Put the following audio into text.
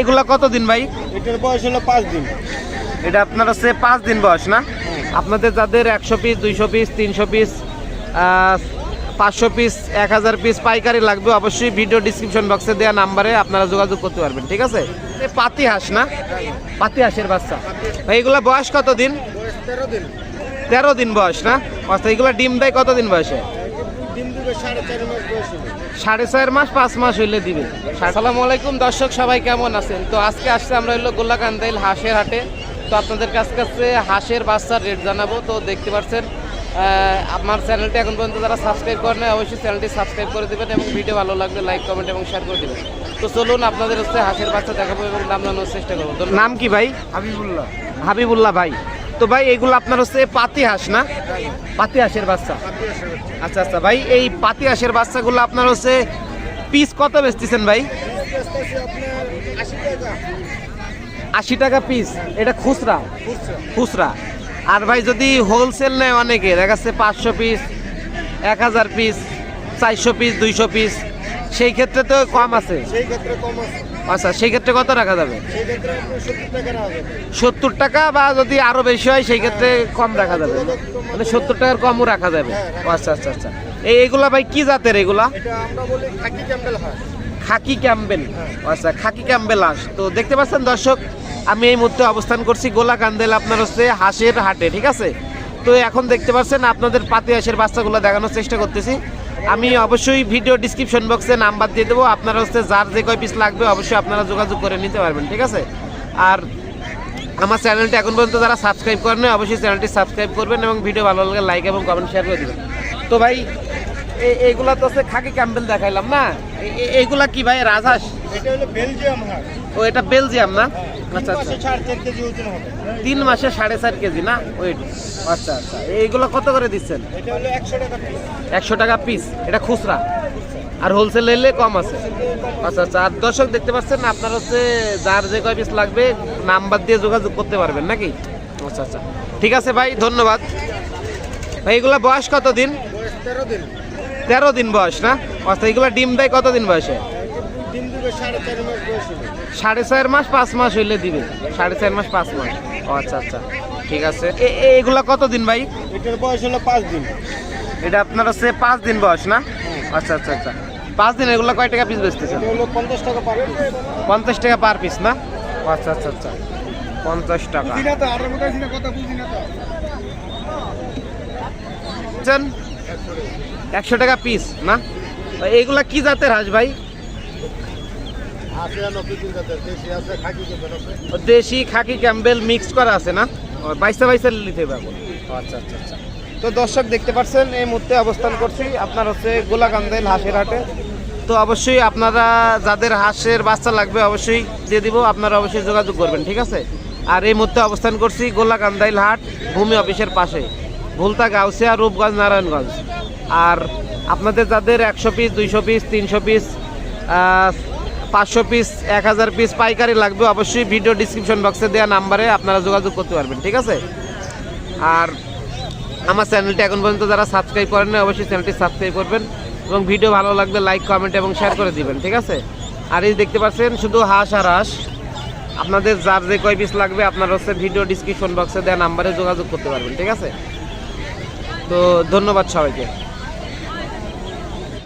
এগুলা কতদিন ভাই? এটার বয়স হলো পাঁচ দিন। এটা আপনার হচ্ছে পাঁচ দিন বয়স না? আপনাদের যাদের একশো পিস দুইশো পিস তিনশো পিস পাঁচশো পিস এক হাজার পিস পাইকারি লাগবে অবশ্যই ভিডিও ডিসক্রিপশন বক্সে দেওয়া নাম্বারে আপনারা যোগাযোগ করতে পারবেন ঠিক আছে? পাতি হাঁস না? পাতি হাঁসের বাচ্চা। ভাই এগুলা বয়স কত দিন। তেরো দিন বয়স না? আচ্ছা এগুলা ডিম দেয় কতদিন বয়সে? ডিম দিবে সাড়ে চার মাস বয়স সাড়ে চার মাস পাঁচ মাস হইলে দিবে। আসসালামু আলাইকুম দর্শক সবাই কেমন আছেন? তো আজকে আসছে আমরা হইল গোল্লাকান্দাইল হাঁসের হাটে। তো আপনাদের কাছ কাছে হাঁসের বাচ্চার রেট জানাব। তো দেখতে পাচ্ছেন আমার চ্যানেলটি এখন পর্যন্ত যারা সাবস্ক্রাইব করেন নাই, অবশ্যই চ্যানেলটি সাবস্ক্রাইব করে দেবেন এবং ভিডিও ভালো লাগলে লাইক কমেন্ট এবং শেয়ার করে দেবেন। তো চলুন আপনাদের হচ্ছে হাঁসের বাচ্চা দেখাবো এবং নাম জানানোর চেষ্টা করব। তো নাম কি ভাই? হাবিবুল্লাহ। হাবিবুল্লাহ ভাই। তো ভাই এগুলো আপনার হচ্ছে পাতি হাঁস না? পাতি হাঁসের বাচ্চা। আচ্ছা আচ্ছা ভাই, এই পাতি হাঁসের বাচ্চাগুলো আপনার হচ্ছে পিস কত বেচতেছেন ভাই? আশি টাকা পিস এটা খুচরা? খুচরা। আর ভাই, যদি হোলসেল নেয় অনেকে, দেখা যাচ্ছে পাঁচশো পিস এক হাজার পিস চারশো পিস দুইশো পিস সেই ক্ষেত্রে তো কম আছে। সেই ক্ষেত্রে কম আছে। আচ্ছা সেই ক্ষেত্রে কত রাখা যাবে? সেই ক্ষেত্রে আপনার সত্তর টাকা বা যদি আরও বেশি হয় সেই ক্ষেত্রে কম রাখা যাবে। মানে সত্তর টাকার কমও রাখা যাবে। আচ্ছা আচ্ছা আচ্ছা। এই এগুলা ভাই কি জাতের এগুলা? এটা আমরা বলি খাকি ক্যাম্বেল খাকি ক্যাম্বেল। আচ্ছা খাকি ক্যাম্বেল হাঁস। তো দেখতে পাচ্ছেন দর্শক আমি এই মুহূর্তে অবস্থান করছি গোলা কান্দেল আপনার হচ্ছে হাঁসের হাটে ঠিক আছে? তো এখন দেখতে পাচ্ছেন আপনাদের পাতি হাঁসের বাচ্চাগুলো দেখানোর চেষ্টা করতেছি। আমি অবশ্যই ভিডিও ডিসক্রিপশন বক্সে নাম্বার দিয়ে দেবো। আপনারা হচ্ছে যার যে কয় পিস লাগবে, অবশ্যই আপনারা যোগাযোগ করে নিতে পারবেন, ঠিক আছে? আর আমার চ্যানেলটি এখন পর্যন্ত যারা সাবস্ক্রাইব করেন অবশ্যই চ্যানেলটি সাবস্ক্রাইব করবেন এবং ভিডিও ভালো লাগে লাইক এবং কমেন্ট শেয়ার করে দেবেন। তো ভাই এইগুলা তো হচ্ছে খাকি ক্যাম্বেল দেখাইলাম না? এইগুলা কি ভাই রাজহাঁস? এটা হলো বেলজিয়াম হাঁস। ও এটা বেলজিয়াম না? আচ্ছা আচ্ছা। হবে। তিন মাসে সাড়ে চার কেজি না? ওয়েট আচ্ছা আচ্ছা। এইগুলো কত করে দিচ্ছেন? এটা হলো একশো টাকা পিস একশো টাকা পিস এটা খুচরা? আর হোলসেল নিলে কম আছে? আচ্ছা আচ্ছা। আর দর্শক দেখতে পাচ্ছেন আপনার হচ্ছে যার যে কয় পিস লাগবে নাম্বার দিয়ে যোগাযোগ করতে পারবেন নাকি? আচ্ছা আচ্ছা। ঠিক আছে ভাই ধন্যবাদ। ভাই এগুলা বয়স কত দিন তেরো দিন। তেরো দিন বয়স না? আচ্ছা এগুলা ডিম দেয় কত দিন বয়সে সাড়ে চার মাস পাঁচ মাস হইলে দিবে। সাড়ে চার মাস পাঁচ মাস। ও আচ্ছা আচ্ছা ঠিক আছে। এগুলা কত দিন ভাই? এটার বয়স হলো পাঁচ দিন। এটা আপনার হচ্ছে পাঁচ দিন বয়স না? আচ্ছা আচ্ছা আচ্ছা। পাঁচ দিন এগুলো কয় টাকা পিস বেচতেছেন? পঞ্চাশ টাকা পার পিস পঞ্চাশ টাকা পার পিস না? আচ্ছা আচ্ছা আচ্ছা। পঞ্চাশ টাকা। কথা? একশো টাকা পিস না? এগুলা কি জাতের হাঁস ভাই? দেশি খাকি ক্যাম্বেল মিক্স করা আছে না? বাইসা বাইসা নিতে পারব আচ্ছা আচ্ছা আচ্ছা। তো দর্শক দেখতে পাচ্ছেন এই মুহূর্তে অবস্থান করছি আপনার হচ্ছে গোলাকান্দাইল হাঁসের হাটে। তো অবশ্যই আপনারা যাদের হাঁসের বাচ্চা লাগবে অবশ্যই দিয়ে দিব আপনারা অবশ্যই যোগাযোগ করবেন ঠিক আছে? আর এই মুহূর্তে অবস্থান করছি গোলাকান্দাইল হাট ভূমি অফিসের পাশে। ভুলতা গাউসিয়া রূপগঞ্জ নারায়ণগঞ্জ। আর আপনাদের যাদের একশো পিস দুইশো পিস তিনশো পিস পাঁচশো পিস এক হাজার পিস পাইকারি লাগবে, অবশ্যই ভিডিও ডিসক্রিপশন বক্সে দেওয়া নাম্বারে আপনারা যোগাযোগ করতে পারবেন, ঠিক আছে? আর আমার চ্যানেলটি এখন পর্যন্ত যারা সাবস্ক্রাইব করেন না অবশ্যই চ্যানেলটি সাবস্ক্রাইব করবেন এবং ভিডিও ভালো লাগলে লাইক কমেন্ট এবং শেয়ার করে দিবেন, ঠিক আছে? আর এই দেখতে পাচ্ছেন, শুধু হাঁস আর হাঁস, আপনাদের যার যে কয় পিস লাগবে, আপনারা হচ্ছে ভিডিও ডিসক্রিপশন বক্সে দেওয়া নাম্বারে যোগাযোগ করতে পারবেন, ঠিক আছে? তো ধন্যবাদ সবাইকে।